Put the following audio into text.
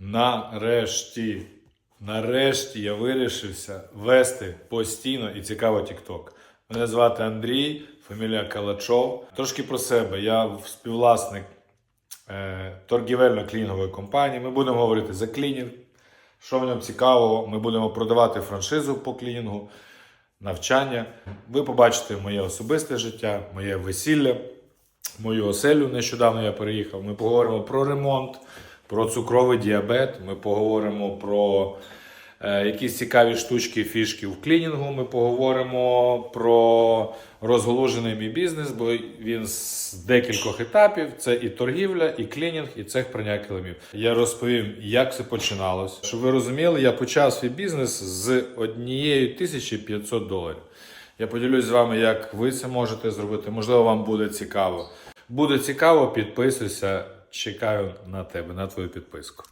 Нарешті, нарешті я вирішився вести постійно і цікаво TikTok. Мене звати Андрій, фамілія Калачов. Трошки про себе. Я співвласник е, торгівельно-клінінгової компанії. Ми будемо говорити за клінінг. Що в ньому цікавого, ми будемо продавати франшизу по клінінгу, навчання. Ви побачите моє особисте життя, моє весілля, мою оселю. Нещодавно я переїхав. Ми поговоримо про ремонт, про цукровий діабет. Ми поговоримо про е, якісь цікаві штучки, фішки в клінінгу. Ми поговоримо про розголужений мій бізнес, бо він з декількох етапів: це і торгівля, і клінінг, і цех прання килимів. Я розповім, як це починалось. Щоб ви розуміли, я почав свій бізнес з однієї 1500 доларів. Я поділюсь з вами, як ви це можете зробити. Можливо, вам буде цікаво. Буде цікаво, підписуйся. Чекаю на тебе, на твою підписку.